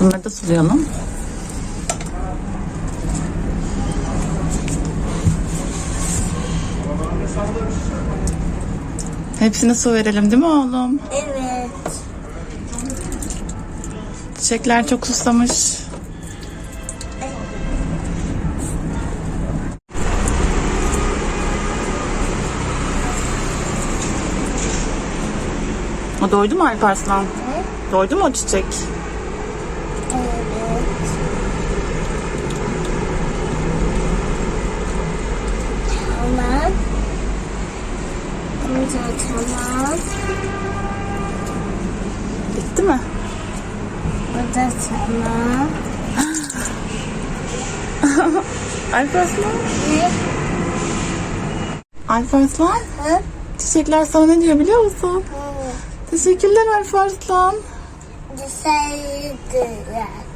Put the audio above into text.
Bunları da sulayalım. Hepsine su verelim değil mi oğlum? Evet. Çiçekler çok susamış. O doydu mu Alparslan? Doydu mu o çiçek? Evet. Tamam. Bu da tamam. Bitti mi? Bu da tamam. Alparslan? Ne? Alparslan? Hı? Çiçekler sana ne diyor biliyor musun? Hı. Teşekkürler Alparslan. decided that.